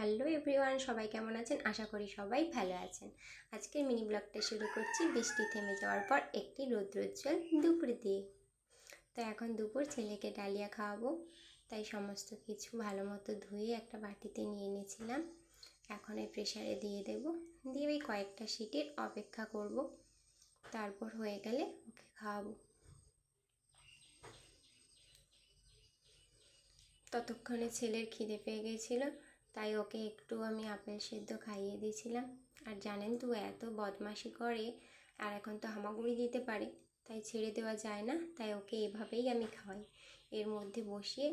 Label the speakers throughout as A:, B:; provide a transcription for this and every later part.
A: Hello everyone, সবাই কেমন আছেন? আশা করি সবাই ভালো আছেন। আজকের মিনি ব্লগটা শুরু করছি বৃষ্টি থেমে যাওয়ার পর একটি রৌদ্রোজ্জ্বল দুপুর দিয়ে। তো এখন দুপুর, ছেলেকে ডালিয়া খাওয়াবো। তাই সমস্ত কিছু ভালো মতো ধুয়ে একটা বাটিতে নিয়ে নিয়েছিলাম এখন এই প্রেশারে দিয়ে দেব। দিয়ে ওই কয়েকটা সিটির অপেক্ষা করব। তারপর হয়ে গেলে ওকে খাওয়াবো। ততক্ষণে ছেলের খিদে পেয়ে গেছিল। তাই ওকে একটু আমি আপেল সেদ্ধ খাইয়ে দিয়েছিলাম। আর জানেন তো এত বদমাশি করে, আর এখন তো হামাগুড়ি দিতে পারে, তাই ছেড়ে দেওয়া যায় না, তাই ওকে এভাবেই আমি খাওয়াই। এর মধ্যে বসিয়ে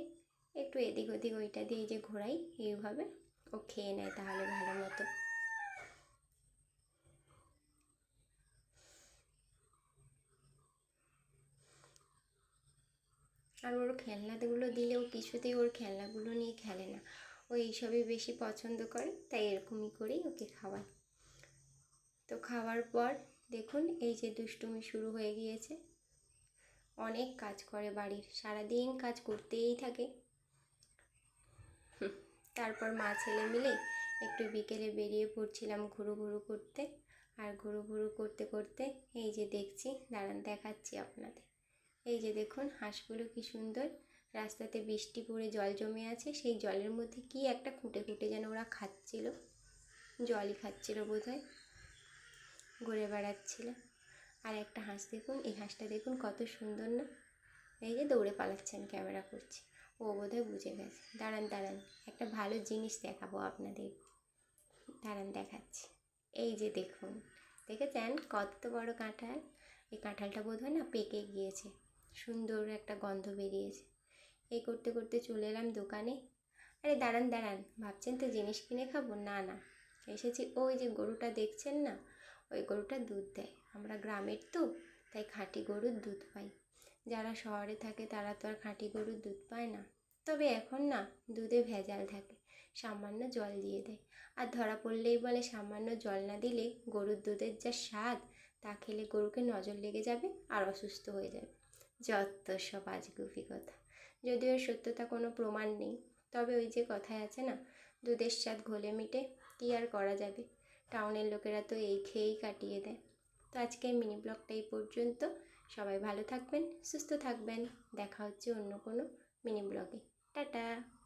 A: একটু এদিক ওদিক ওইটা দিয়ে যে ঘোরাই, এইভাবে ও খেয়ে নেয় তাহলে ভালো মতো। আর ওর খেলনাগুলো দিলেও কিছুতেই ওর খেলনাগুলো নিয়ে খেলে না। ও এইসবই বেশি পছন্দ করে, তাই এরকমই করেই ওকে খাওয়াই তো খাওয়ার পর দেখুন এই যে দুষ্টুমি শুরু হয়ে গিয়েছে। অনেক কাজ করে বাড়ির, সারাদিন কাজ করতেই থাকে। তারপর মা ছেলে মিলে একটু বিকেলে বেরিয়ে পড়ছিলাম ঘুরু ঘুরু করতে। আর ঘুরু ঘুরু করতে করতে এই যে দেখছি, দাঁড়ান দেখাচ্ছি আপনাদের। এই যে দেখুন হাঁসগুলো কি সুন্দর। রাস্তাতে বৃষ্টি পড়ে জল জমে আছে, সেই জলের মধ্যে কি একটা খুঁটে খুঁটে যেন ওরা খাচ্ছিল। জলই খাচ্ছিল বোধ হয় ঘুরে বেড়াচ্ছিল। আর একটা হাঁস দেখুন, এই হাঁসটা দেখুন কত সুন্দর না। এই যে দৌড়ে পালাচ্ছেন, ক্যামেরা করছি। ও বোধহয় বুঝে গেছে। দাঁড়ান দাঁড়ান, একটা ভালো জিনিস দেখাবো আপনাদের। দাঁড়ান, দেখাচ্ছি। এই যে দেখুন, দেখেছেন কত বড় কাঁঠাল? এই কাঁঠালটা বোধ হয় না পেকে গিয়েছে। সুন্দর একটা গন্ধ বেরিয়েছে। এই করতে করতে চলে এলাম দোকানে। আরে দাঁড়ান দাঁড়ান, ভাবছেন তো জিনিস কিনে খাব? না না, এসেছি। ওই যে গরুটা দেখছেন না? ওই গরুটা দুধ দেয়। আমরা গ্রামের তো, তাই খাঁটি গরুর দুধ পাই। যারা শহরে থাকে, তারা তো আর খাঁটি গরুর দুধ পায় না। তবে এখন না, দুধে ভেজাল থাকে, সামান্য জল দিয়ে দেয়। আর ধরা পড়লেই বলে, সামান্য জল না দিলে গরুর দুধের যা স্বাদ, তা খেলে গরুকে নজর লেগে যাবে আর অসুস্থ হয়ে যাবে। যত সব আজগুবি কথা। যদিও সত্যতা কোনো প্রমাণ নেই। তবে ওই যে কথায় আছে না, দুধের স্বাদ ঘোলে মিটে, কী আর করা যাবে? টাউনের লোকেরা তো এই খেয়েই কাটিয়ে দেয়। তো আজকে মিনি ব্লগটা এই পর্যন্ত। সবাই ভালো থাকবেন, সুস্থ থাকবেন। দেখা হচ্ছে অন্য কোনো মিনি ব্লগে। টাটা!